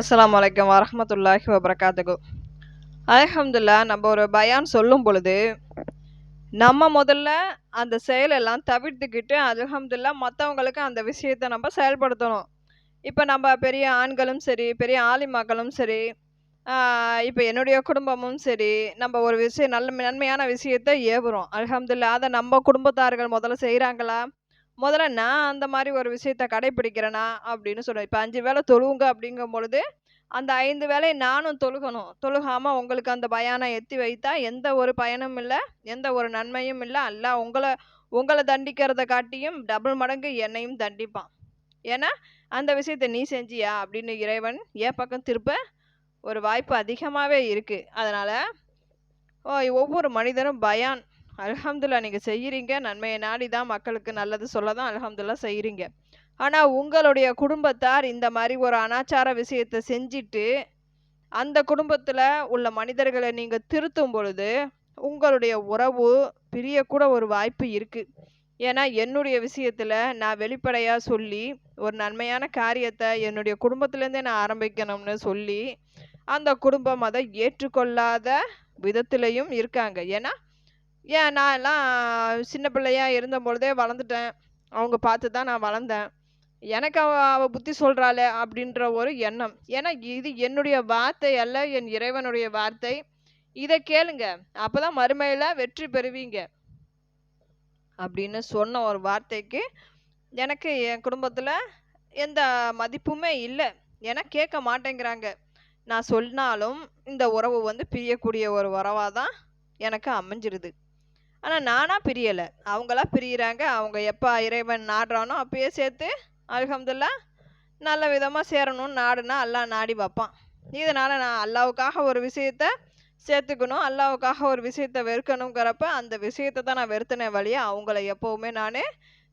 அஸ்லாம் வலைக்கம் வரமத்துல்லாஹி வபரகாத்துகு அல்ஹம்துலில்லா நம்ம ஒரு பயான் சொல்லும் பொழுது நம்ம முதல்ல அந்த செயலெல்லாம் தவிர்த்துக்கிட்டு அல்ஹம்துலில்லா மற்றவங்களுக்கு அந்த விஷயத்தை நம்ம செயல்படுத்தணும். இப்போ நம்ம பெரிய ஆண்களும் சரி பெரிய ஆலிமாக்களும் சரி இப்போ என்னுடைய குடும்பமும் சரி நம்ம ஒரு விஷயம் நல்ல நன்மையான விஷயத்தை ஏவுறோம். அல்ஹம்துலில்லா அதை நம்ம குடும்பத்தார்கள் முதல்ல செய்கிறாங்களா முதல்ல நான் அந்த மாதிரி ஒரு விஷயத்த கடைப்பிடிக்கிறேனா அப்படின்னு சொல்லுவேன். இப்போ அஞ்சு வேளை தொழுவுங்க அப்படிங்கும் பொழுது அந்த ஐந்து வேலையை நானும் தொழுகணும். தொழுகாமல் உங்களுக்கு அந்த பயானை எத்தி வைத்தா எந்த ஒரு பயனும் இல்லை எந்த ஒரு நன்மையும் இல்லை. அல்ல உங்களை உங்களை தண்டிக்கிறத காட்டியும் டபுள் மடங்கு என்னையும் தண்டிப்பான். ஏன்னா அந்த விஷயத்தை நீ செஞ்சியா அப்படின்னு இறைவன் என் பக்கம் திருப்ப ஒரு வாய்ப்பு அதிகமாகவே இருக்குது அதனால் ஒவ்வொரு மனிதரும் பயான். அல்ஹம்துல்லா நீங்கள் செய்கிறீங்க நன்மையை நாடி தான் மக்களுக்கு நல்லது சொல்ல தான் அல்ஹம்துல்லா செய்கிறீங்க ஆனால் உங்களுடைய குடும்பத்தார் இந்த மாதிரி ஒரு அனாச்சார விஷயத்தை செஞ்சுட்டு அந்த குடும்பத்தில் உள்ள மனிதர்களை நீங்கள் திருத்தும் பொழுது உங்களுடைய உறவு பிரியக்கூட ஒரு வாய்ப்பு இருக்குது ஏன்னா என்னுடைய விஷயத்தில் நான் வெளிப்படையாக சொல்லி ஒரு நன்மையான காரியத்தை என்னுடைய குடும்பத்துலேருந்தே நான் ஆரம்பிக்கணும்னு சொல்லி அந்த குடும்பம் அதை ஏற்றுக்கொள்ளாத விதத்துலேயும் இருக்காங்க. ஏன்னா ஏன் நான் எல்லாம் சின்ன பிள்ளையா இருந்த பொழுதே வளர்ந்துட்டேன். அவங்க பார்த்து தான் நான் வளர்ந்தேன். எனக்கு அவ அவ புத்தி சொல்கிறாளே அப்படின்ற ஒரு எண்ணம். ஏன்னா இது என்னுடைய வார்த்தை அல்ல என் இறைவனுடைய வார்த்தை. இதை கேளுங்க. அப்போ தான் மறுமையில் வெற்றி பெறுவீங்க. அப்படின்னு சொன்ன ஒரு வார்த்தைக்கு எனக்கு என் குடும்பத்தில் எந்த மதிப்புமே இல்லை. ஏன்னா கேட்க மாட்டேங்கிறாங்க. நான் சொன்னாலும் இந்த உறவு வந்து பிரியக்கூடிய ஒரு உறவாக தான் எனக்கு அமைஞ்சிருது. ஆனால் நானாக பிரியலை. அவங்களா பிரியிறாங்க. அவங்க எப்போ இறைவன் நாடுறானோ அப்பயே சேர்த்து அலகம்துல்லா நல்ல விதமாக சேரணும்னு நாடுனா அல்லாஹ் நாடி வைப்பான். இதனால் நான் அல்லாவுக்காக ஒரு விஷயத்த சேர்த்துக்கணும். அல்லாவுக்காக ஒரு விஷயத்த வெறுக்கணுங்கிறப்ப அந்த விஷயத்தை தான் நான் வெறுத்தனே வழியே அவங்கள எப்போவுமே நான்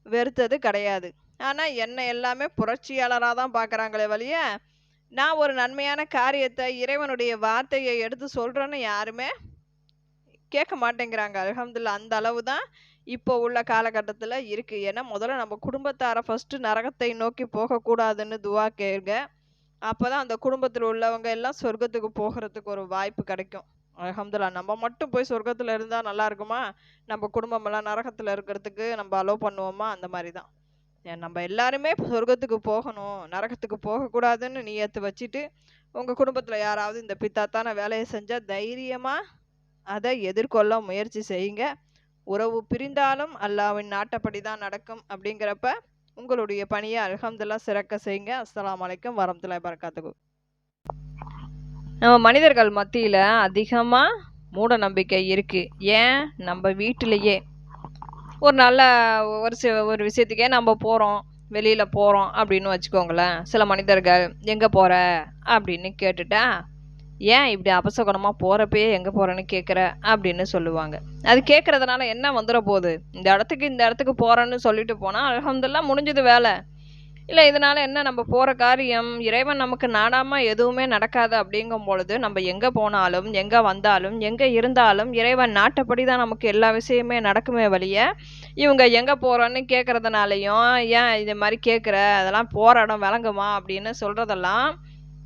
வெறுத்தது கிடையாது. ஆனால் என்னை எல்லாமே புரட்சியாளராக தான் பார்க்குறாங்களே வழிய நான் ஒரு நன்மையான காரியத்தை இறைவனுடைய வார்த்தையை எடுத்து சொல்கிறேன்னு யாருமே கேட்க மாட்டேங்கிறாங்க. அல்ஹம்துல்லா அந்த அளவு தான் இப்போ உள்ள காலகட்டத்தில் இருக்குது ஏன்னா முதல்ல நம்ம குடும்பத்தாரை ஃபஸ்ட்டு நரகத்தை நோக்கி போகக்கூடாதுன்னு துவா கேளுங்க. அப்போ தான் அந்த குடும்பத்தில் உள்ளவங்க எல்லாம் சொர்க்கத்துக்கு போகிறதுக்கு ஒரு வாய்ப்பு கிடைக்கும். அல்ஹம்துல்லா நம்ம மட்டும் போய் சொர்க்கத்தில் இருந்தால் நல்லா இருக்குமா? நம்ம குடும்பமெல்லாம் நரகத்தில் இருக்கிறதுக்கு நம்ம அலோவ் பண்ணுவோமா? அந்த மாதிரி தான். ஏன் நம்ம எல்லாருமே சொர்க்கத்துக்கு போகணும் நரகத்துக்கு போகக்கூடாதுன்னு நீ ஏற்று வச்சுட்டு உங்கள் குடும்பத்தில் யாராவது இந்த பித்தாத்தான வேலையை செஞ்சால் தைரியமாக அதை எதிர்கொள்ள முயற்சி செய்யுங்க. உறவு பிரிந்தாலும் அல்லாவின் நாட்டப்படி தான் நடக்கும் அப்படிங்கிறப்ப உங்களுடைய பணியை அலகம்துல்லா சிறக்க செய்யுங்க. அஸ்லாம் அலைக்கும் வரமத்துல்லாஹி வரகாத்துக்கு நம்ம மனிதர்கள் மத்தியில் அதிகமாக மூட நம்பிக்கை இருக்குது ஏன்? நம்ம வீட்டிலையே. ஒரு நல்ல ஒரு சி ஒரு விஷயத்துக்கே நம்ம போகிறோம் வெளியில் போகிறோம் அப்படின்னு வச்சுக்கோங்களேன். சில மனிதர்கள் எங்கே போகிற அப்படின்னு கேட்டுட்டா ஏன் இப்படி அபசகுணமாக போகிறப்பயே எங்கே போகிறேன்னு கேட்குற அப்படின்னு சொல்லுவாங்க. அது கேட்குறதுனால என்ன வந்துட போகுது? இந்த இடத்துக்கு இந்த இடத்துக்கு போகிறேன்னு சொல்லிட்டு போனால் அலகம்தெல்லாம் முடிஞ்சது வேலை. இல்லை இதனால் என்ன? நம்ம போகிற காரியம் இறைவன் நமக்கு நாடாமல் எதுவுமே நடக்காது அப்படிங்கும் பொழுது நம்ம எங்கே போனாலும் எங்கே வந்தாலும் எங்கே இருந்தாலும் இறைவன் நாட்டப்படி தான் நமக்கு எல்லா விஷயமே நடக்குமே வழிய இவங்க எங்கே போகிறோன்னு கேட்குறதுனாலையும் ஏன் இது மாதிரி கேட்குற அதெல்லாம் போகிற இடம் விளங்குமா? அப்படின்னு சொல்கிறதெல்லாம்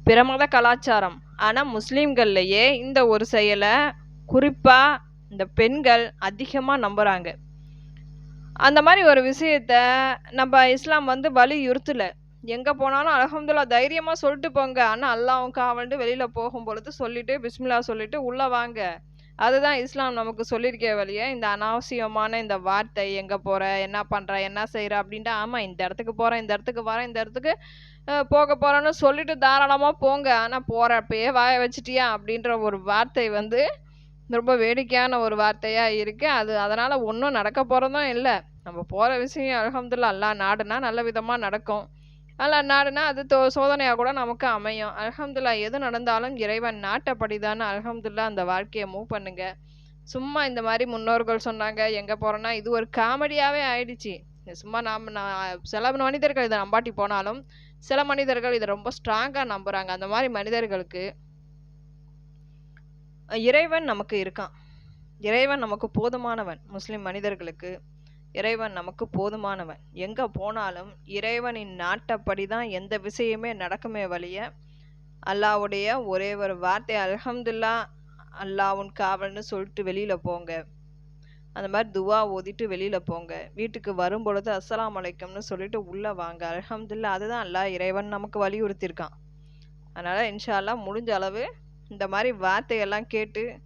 பிரமத கலாச்சாரம். ஆனால் முஸ்லீம்கள்லையே இந்த ஒரு செயலை குறிப்பாக இந்த பெண்கள் அதிகமாக நம்புகிறாங்க அந்த மாதிரி ஒரு விஷயத்த நம்ம இஸ்லாம் வந்து வலியுறுத்தலை. எங்கே போனாலும் அலகம்துல்லா தைரியமாக சொல்லிட்டு போங்க. ஆனால் அல்லாவும் காவல்ட்டு வெளியில் போகும் பொழுது சொல்லிட்டு பிஸ்மில்லா சொல்லிட்டு உள்ளே வாங்க. அதுதான் இஸ்லாம் நமக்கு சொல்லியிருக்க வழியே இந்த அனாவசியமான இந்த வார்த்தை எங்கே போகிற என்ன பண்ணுற என்ன செய்கிற அப்படின்ட்டு ஆமாம் இந்த இடத்துக்கு போகிறேன் இந்த இடத்துக்கு வரேன் இந்த இடத்துக்கு போக போகிறேன்னு சொல்லிட்டு தாராளமாக போங்க. ஆனால் போகிறப்பயே வாய வச்சிட்டியா? அப்படின்ற ஒரு வார்த்தை வந்து ரொம்ப வேடிக்கையான ஒரு வார்த்தையாக இருக்குது அது அதனால் ஒன்றும் நடக்க போகிறதும் இல்லை. நம்ம போகிற விஷயம் அலகம்துல்லா அல்லா நாடுனா நல்ல விதமாக நடக்கும். அல்லா நாடுனா அது தோ சோதனையாக கூட நமக்கு அமையும். அலகம்துல்லா எது நடந்தாலும் இறைவன் நாட்டப்படி தானே அலகம்துல்லா அந்த வாழ்க்கையை மூவ் பண்ணுங்க. சும்மா இந்த மாதிரி முன்னோர்கள் சொன்னாங்க எங்கே போகிறோன்னா இது ஒரு காமெடியாகவே ஆயிடுச்சு. சும்மா நாம் நான் சில மனிதர்கள் இதை நம்பாட்டி போனாலும் சில மனிதர்கள் இதை ரொம்ப ஸ்ட்ராங்காக நம்புகிறாங்க அந்த மாதிரி மனிதர்களுக்கு இறைவன் நமக்கு இருக்கான். இறைவன் நமக்கு போதுமானவன். முஸ்லிம் மனிதர்களுக்கு இறைவன் நமக்கு போதுமானவன். எங்கே போனாலும் இறைவனின் நாட்டப்படி தான் எந்த விஷயமே நடக்குமே வழிய அல்லாஹ்வுடைய ஒரே ஒரு வார்த்தை அல்ஹம்துலில்லாஹ் அல்லாவுன் காவல்னு சொல்லிட்டு வெளியில் போங்க. அந்த மாதிரி துவா ஓதிட்டு வெளியில் போங்க. வீட்டுக்கு வரும் பொழுது அஸ்ஸலாமு அலைக்கும்னு சொல்லிட்டு உள்ளே வாங்க. அலமதுல்லா அதுதான் அல்லா இறைவன் நமக்கு வலியுறுத்தியிருக்கான். அதனால் இன்ஷா முடிஞ்ச அளவு இந்த மாதிரி வார்த்தையெல்லாம் கேட்டு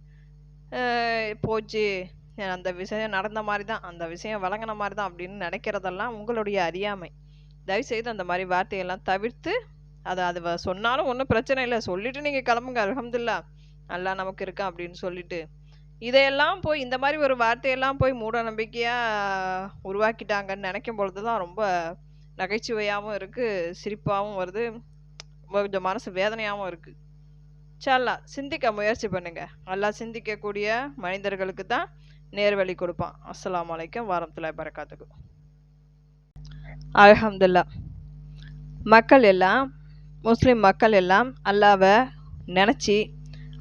போச்சு. அந்த விஷயம் நடந்த மாதிரி தான் அந்த விஷயம் வழங்கின மாதிரி தான் அப்படின்னு நினைக்கிறதெல்லாம் உங்களுடைய அறியாமை. தயவுசெய்து அந்த மாதிரி வார்த்தையெல்லாம் தவிர்த்து அதை அது வ- சொன்னாலும் ஒன்றும் பிரச்சனை இல்லை. சொல்லிவிட்டு நீங்கள் கிளம்புங்க அலமதுல்லா நல்லா நமக்கு இருக்கா அப்படின்னு சொல்லிட்டு. இதையெல்லாம் போய் இந்த மாதிரி ஒரு வார்த்தையெல்லாம் போய் மூட நம்பிக்கையாக உருவாக்கிட்டாங்கன்னு நினைக்கும் பொழுது தான் ரொம்ப நகைச்சுவையாகவும் இருக்குது சிரிப்பாகவும் வருது கொஞ்சம் மனசு வேதனையாகவும் இருக்குது சல்லா சிந்திக்க முயற்சி பண்ணுங்க. நல்லா சிந்திக்கக்கூடிய மனிதர்களுக்கு தான் நேர்வழி கொடுப்பான். அஸ்லாம் வலைக்கம் வாரத்தில் பரக்காத்துக்கு அல்ஹம்துல்லா. மக்கள் எல்லாம் முஸ்லீம் மக்கள் எல்லாம் அல்லாவை நினச்சி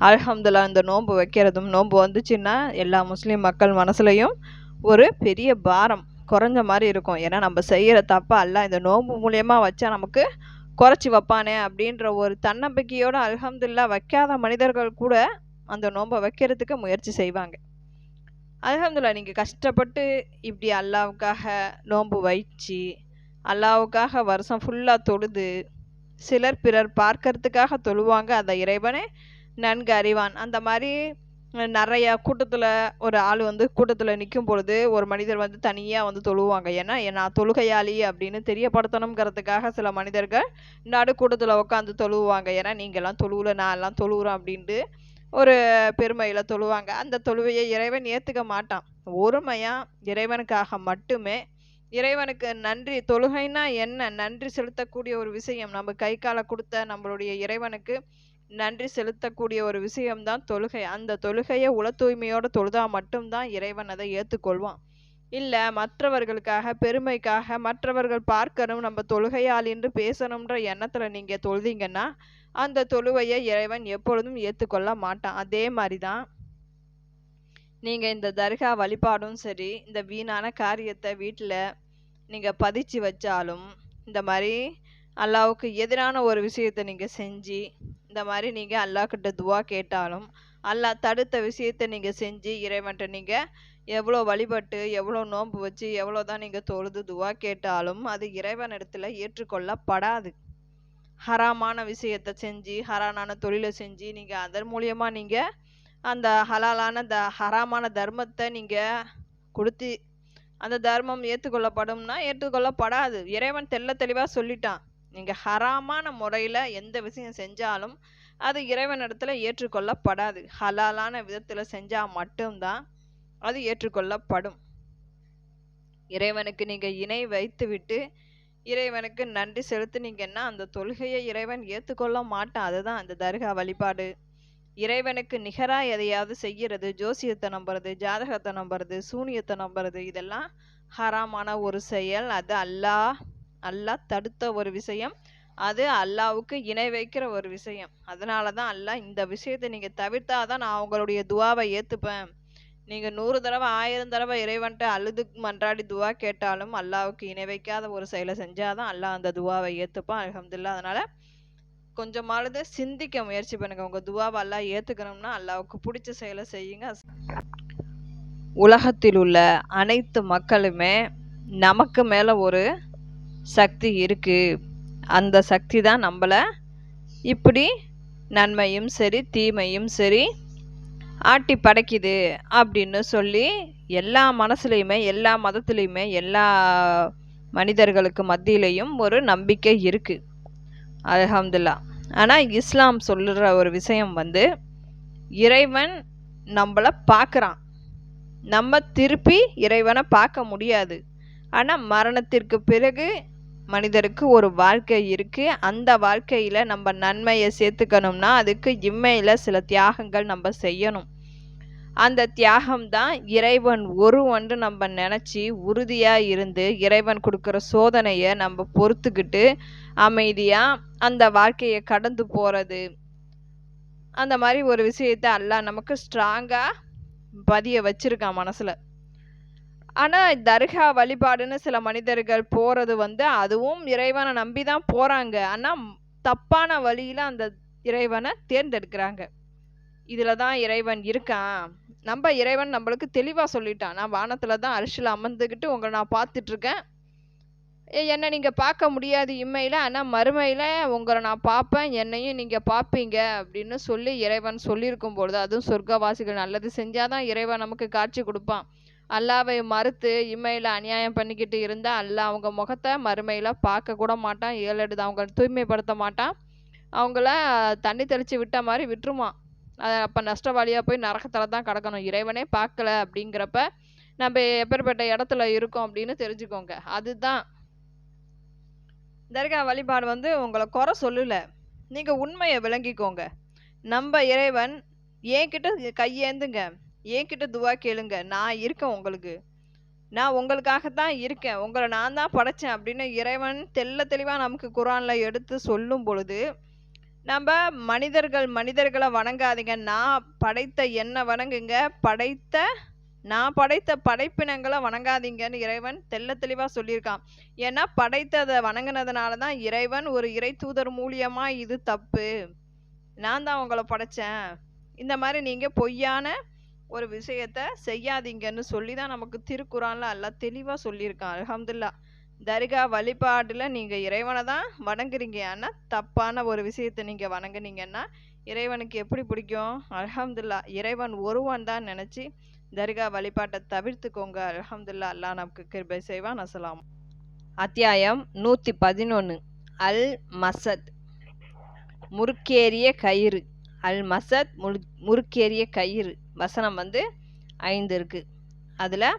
அல்ஹம்துல்லா இந்த நோன்பு வைக்கிறதும் நோன்பு வந்துச்சுன்னா எல்லா முஸ்லீம் மக்கள் மனசுலையும் ஒரு பெரிய பாரம் குறைஞ்ச மாதிரி இருக்கும். ஏன்னா நம்ம செய்கிற தப்ப அல்ல இந்த நோன்பு மூலியமாக வச்சா நமக்கு குறைச்சி வைப்பானே அப்படின்ற ஒரு தன்னம்பிக்கையோடு அல்ஹம்துல்லா வைக்காத மனிதர்கள் கூட அந்த நோன்பை வைக்கிறதுக்கு முயற்சி செய்வாங்க. அல்ஹம்துல்லா நீங்கள் கஷ்டப்பட்டு இப்படி அல்லாவுக்காக நோன்பு வைச்சு அல்லாவுக்காக வருஷம் ஃபுல்லாக தொழுது சிலர் பிறர் பார்க்கறதுக்காக தொழுவாங்க. அந்த இறைவனே நன்கு அறிவான். அந்த மாதிரி நிறைய கூட்டத்தில் ஒரு ஆள் வந்து கூட்டத்தில் நிற்கும் பொழுது ஒரு மனிதர் வந்து தனியாக வந்து தொழுவாங்க. ஏன்னா நான் தொழுகையாளி அப்படின்னு தெரியப்படுத்தணுங்கிறதுக்காக சில மனிதர்கள் நடு கூட்டத்தில் உட்காந்து தொழுவாங்க. ஏன்னா நீங்கள்லாம் தொழுவுல நான் எல்லாம் தொழுவுறேன் அப்படின்ட்டு ஒரு பெருமையில் தொழுவாங்க. அந்த தொழுவையை இறைவன் ஏற்றுக்க மாட்டான். ஒருமையாக இறைவனுக்காக மட்டுமே இறைவனுக்கு நன்றி. தொழுகைனா என்ன? நன்றி செலுத்தக்கூடிய ஒரு விஷயம். நம்ம கை காலை கொடுத்த நம்மளுடைய இறைவனுக்கு நன்றி செலுத்தக்கூடிய ஒரு விஷயம்தான் தொழுகை. அந்த தொழுகையை உள தூய்மையோட தொழுதா மட்டும்தான் இறைவன் அதை ஏற்றுக்கொள்வான் இல்லை மற்றவர்களுக்காக பெருமைக்காக மற்றவர்கள் பார்க்கணும் நம்ம தொழுகையால் என்று பேசணுன்ற எண்ணத்தில் நீங்கள் தொழுதீங்கன்னா அந்த தொழுவையை இறைவன் எப்பொழுதும் ஏற்றுக்கொள்ள மாட்டான். அதே மாதிரி தான் நீங்கள் இந்த தர்கா வழிபாடும் சரி இந்த வீணான காரியத்தை வீட்டில் நீங்கள் பதிச்சு வச்சாலும் இந்த மாதிரி அல்லாவுக்கு எதிரான ஒரு விஷயத்தை நீங்கள் செஞ்சு இந்த மாதிரி நீங்கள் அல்லாஹ்கிட்ட துவா கேட்டாலும் அல்லா தடுத்த விஷயத்தை நீங்கள் செஞ்சு இறைவன்ட்ட நீங்கள் எவ்வளோ வழிபட்டு எவ்வளோ நோன்பு வச்சு எவ்வளோ தான் நீங்கள் தொழுது துவா கேட்டாலும் அது இறைவன் இடத்துல ஏற்றுக்கொள்ளப்படாது. ஹராமான விஷயத்தை செஞ்சு ஹரானான தொழிலை செஞ்சு நீங்கள் அதன் மூலியமாக நீங்கள் அந்த ஹலாலான த ஹராமான தர்மத்தை நீங்கள் கொடுத்து அந்த தர்மம் ஏற்றுக்கொள்ளப்படும்னா ஏற்றுக்கொள்ளப்படாது. இறைவன் தெள்ள தெளிவாக சொல்லிட்டான். நீங்கள் ஹராமான முறையில் எந்த விஷயம் செஞ்சாலும் அது இறைவனிடத்தில் ஏற்றுக்கொள்ளப்படாது. ஹலாலான விதத்தில் செஞ்சால் மட்டும்தான் அது ஏற்றுக்கொள்ளப்படும். இறைவனுக்கு நீங்கள் இணை வைத்துவிட்டு இறைவனுக்கு நன்றி செலுத்துனீங்கன்னா அந்த தொழுகையை இறைவன் ஏற்றுக்கொள்ள மாட்டான். அதுதான் அந்த தர்கா வழிபாடு. இறைவனுக்கு நிகரா எதையாவது செய்யறது ஜோசியத்தை நம்புறது ஜாதகத்தை நம்புறது சூனியத்தை நம்புறது இதெல்லாம் ஹராமான ஒரு செயல். அது அல்லாஹ் அல்லாஹ் தடுத்த ஒரு விஷயம். அது அல்லாவுக்கு இணை வைக்கிற ஒரு விஷயம். அதனால தான் அல்லாஹ் இந்த விஷயத்தை நீங்க தவிர்த்தாதான் நான் உங்களுடைய துவாவை ஏற்றுப்பேன் நீங்கள் நூறு தடவை ஆயிரம் தடவை இறைவன்ட்டு அழுது மன்றாடி துவா கேட்டாலும் அல்லாவுக்கு இணை வைக்காத ஒரு செயலை செஞ்சாதான் அல்லாஹ் அந்த துவாவை ஏற்றுப்பான் அலமதுல்லா அதனால் கொஞ்சமாவது சிந்திக்க முயற்சி பண்ணுங்க. உங்கள் துவாவை அல்லா ஏற்றுக்கணும்னா அல்லாவுக்கு பிடிச்ச செயலை செய்யுங்க. உலகத்தில் உள்ள அனைத்து மக்களுமே நமக்கு மேலே ஒரு சக்தி இருக்கு. அந்த சக்தி தான் நம்மளை இப்படி நன்மையும் சரி தீமையும் சரி ஆட்டி படைக்குது அப்படின்னு சொல்லி எல்லா மனசுலையுமே எல்லா மதத்துலேயுமே எல்லா மனிதர்களுக்கு மத்தியிலையும் ஒரு நம்பிக்கை இருக்குது அல்ஹம்துல்லா. ஆனால் இஸ்லாம் சொல்லுற ஒரு விஷயம் வந்து இறைவன் நம்மளை பார்க்குறான் நம்ம திருப்பி இறைவனை பார்க்க முடியாது. ஆனால் மரணத்திற்கு பிறகு மனிதருக்கு ஒரு வாழ்க்கை இருக்குது அந்த வாழ்க்கையில் நம்ம நன்மையை சேர்த்துக்கணும்னா அதுக்கு இம்மையில் சில தியாகங்கள் நம்ம செய்யணும். அந்த தியாகம் தான் இறைவன் ஒருவன்று நம்ம நினச்சி உறுதியாக இருந்து இறைவன் கொடுக்குற சோதனையை நம்ம பொறுத்துக்கிட்டு அமைதியாக அந்த வாழ்க்கையை கடந்து போகிறது அந்த மாதிரி ஒரு விஷயத்தை அல்ல நமக்கு ஸ்ட்ராங்காக பதிய வச்சுருக்கான் மனசில். ஆனால் தர்கா வழிபாடுன்னு சில மனிதர்கள் போகிறது வந்து அதுவும் இறைவனை நம்பி தான் போகிறாங்க ஆனால் தப்பான வழியில் அந்த இறைவனை தேர்ந்தெடுக்கிறாங்க. இதில் தான் இறைவன் இருக்கான். நம்ம இறைவன் நம்மளுக்கு தெளிவாக சொல்லிட்டான். நான் வானத்தில் தான் அரிசியில் அமர்ந்துக்கிட்டு உங்களை நான் பார்த்துட்ருக்கேன். என்னை நீங்கள் பார்க்க முடியாது இம்மையில். ஆனால் மறுமையில் உங்களை நான் பார்ப்பேன். என்னையும் நீங்கள் பார்ப்பீங்க அப்படின்னு சொல்லி இறைவன் சொல்லியிருக்கும் பொழுது அதுவும் சொர்க்கவாசிகள் நல்லது செஞ்சால் தான் இறைவன் நமக்கு காட்சி கொடுப்பான். அல்லாவை மறுத்து இம்மையில் அநியாயம் பண்ணிக்கிட்டு இருந்தால் அல்லாஹ் அவங்க முகத்தை மறுமையில் பார்க்க கூட மாட்டான். ஏழெடுத்து அவங்க தூய்மைப்படுத்த மாட்டான். அவங்கள தண்ணி தெளித்து விட்ட மாதிரி விட்டுருவான். அது அப்போ நஷ்டவாளியாக போய் நரகத்தில் தான் கிடக்கணும். இறைவனே பார்க்கல அப்படிங்கிறப்ப நம்ம எப்பேற்பட்ட இடத்துல இருக்கோம் அப்படின்னு தெரிஞ்சுக்கோங்க. அதுதான். தர்கா வழிபாடு வந்து உங்களை குறை சொல்லலை. நீங்கள் உண்மையை விளங்கிக்கோங்க. நம்ம இறைவன் என்கிட்ட கையேந்துங்க? என்கிட்ட துவா கேளுங்க. நான் இருக்கேன் உங்களுக்கு. நான் உங்களுக்காகத்தான் இருக்கேன். உங்களை நான் தான் படைச்சேன் அப்படின்னு இறைவன் தெல்ல தெளிவாக நமக்கு குரானில் எடுத்து சொல்லும் பொழுது நம்ம மனிதர்கள் மனிதர்களை வணங்காதீங்க. நான் படைத்த என்ன வணங்குங்க? படைத்த நான் படைத்த படைப்பினங்களை வணங்காதீங்கன்னு இறைவன் தெள்ள தெளிவாக சொல்லியிருக்கான். ஏன்னா படைத்ததை வணங்கினதுனால தான் இறைவன் ஒரு இறை தூதர் மூலியமாக இது தப்பு. நான் தான் உங்களை படைச்சேன். இந்த மாதிரி நீங்கள் பொய்யான ஒரு விஷயத்த செய்யாதீங்கன்னு சொல்லி தான் நமக்கு திருக்குறான்ல எல்லாம் தெளிவாக சொல்லியிருக்கான். அல்ஹம்துல்லா தர்கா வழிபாடில் நீங்கள் இறைவனை தான் வணங்குறீங்க. ஆனால் தப்பான ஒரு விஷயத்தை நீங்கள் வணங்குனீங்கன்னா இறைவனுக்கு எப்படி பிடிக்கும்? அல்ஹம்துல்லா இறைவன் ஒருவன் தான் நினச்சி தர்கா வழிபாட்டை தவிர்த்துக்கோங்க. அல்ஹம்துல்லா அல்லாஹ் நமக்கு கிருபை செய்வான். அசலாம் அத்தியாயம் நூற்றி பதினொன்று அல் மசத். முறுக்கேறிய கயிறு. அல் மசத் முழு முறுக்கேறிய கயிறு. வசனம் வந்து ஐந்து இருக்கு. அதில்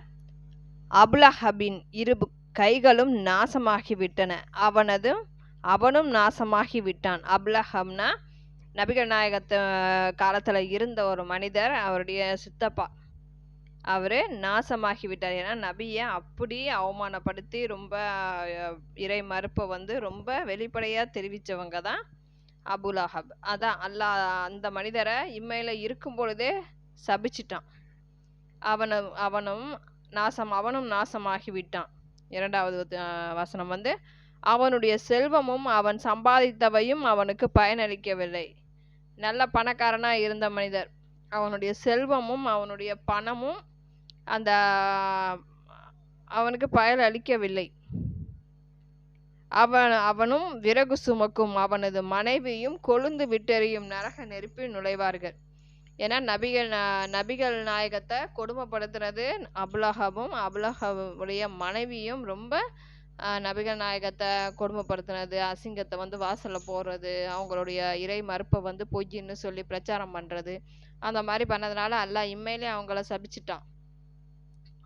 அபுலஹபின் இரு கைகளும் நாசமாகிவிட்டன. அவனது அவனும் நாசமாகி விட்டான் அபுலஹம்னா நபிகள் நாயகத்து காலத்தில் இருந்த ஒரு மனிதர் அவருடைய சித்தப்பா. அவர் நாசமாகி விட்டார் ஏன்னா நபியை அப்படி அவமானப்படுத்தி ரொம்ப இறை மறுப்பை வந்து ரொம்ப வெளிப்படையாக தெரிவித்தவங்க தான் அபுலஹப் அதான் அல்லாஹ் அந்த மனிதரை இம்மையில் இருக்கும் பொழுதே சபிச்சிட்டான். அவனும் அவனும் நாசம் அவனும் நாசமாகி விட்டான். இரண்டாவது வசனம் வந்து அவனுடைய செல்வமும் அவன் சம்பாதித்தவையும் அவனுக்கு பயனளிக்கவில்லை. நல்ல பணக்காரனா இருந்த மனிதர். அவனுடைய செல்வமும் அவனுடைய பணமும் அந்த அவனுக்கு பயன் அளிக்கவில்லை அவன் அவனும் விறகு சுமக்கும் அவனது மனைவியும் கொழுந்து விட்டெறியும் நரக நெருப்பில் நுழைவார்கள். ஏன்னா நபிகள் நபிகள் நாயகத்தை கொடுமைப்படுத்துறது அபுலஹபும் அபுலஹபுடைய மனைவியும் ரொம்ப நபிகள் நாயகத்தை கொடுமைப்படுத்துனது. அசிங்கத்தை வந்து வாசலில் போடுறது அவங்களுடைய இறை மறுப்பை வந்து பொய்ன்னு சொல்லி பிரச்சாரம் பண்ணுறது அந்த மாதிரி பண்ணதுனால அல்லாஹ் இம்மையிலே அவங்கள சபிச்சிட்டான்.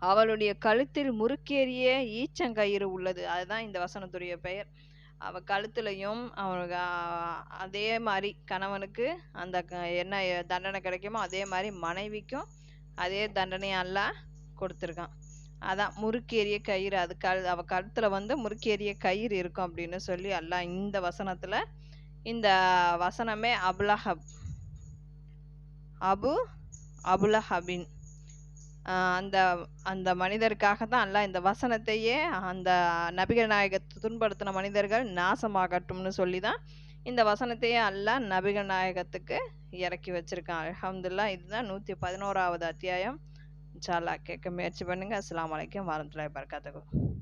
அவளுடைய கழுத்தில் முறுக்கேறிய ஈச்சங்கயிறு உள்ளது. அதுதான் இந்த வசனத்துடைய பெயர். அவ கழுத்துலையும் அவனுக்கு அதே மாதிரி கணவனுக்கு அந்த க- என்ன தண்டனை கிடைக்குமோ அதே மாதிரி மனைவிக்கும் அதே தண்டனையை அல்லாஹ் கொடுத்துருக்கான். அதான் முறுக்கேறிய கயிறு. அது கழு அவ கழுத்துல வந்து முறுக்கேறிய கயிறு இருக்கும் அப்படின்னு சொல்லி எல்லாம் இந்த வசனத்துல இந்த வசனமே அபுலஹப் அபு அபுலஹபின். அந்த அந்த மனிதருக்காக தான் அல்லாஹ் இந்த வசனத்தையே அந்த நபிகள் நாயகத்தை துன்படுத்தின மனிதர்கள் நாசமாகட்டும்னு சொல்லி தான் இந்த வசனத்தையே அல்லாஹ் நபிகள் நாயகத்துக்கு இறக்கி வச்சிருக்கான் அலமதுல்லா இதுதான் நூற்றி பதினோராவது அத்தியாயம். இன்ஷால்லா கேட்க முயற்சி பண்ணுங்க. அஸ்லாம் அலைக்கும் வரமத்துல்லாஹி வபரகாத்துஹு.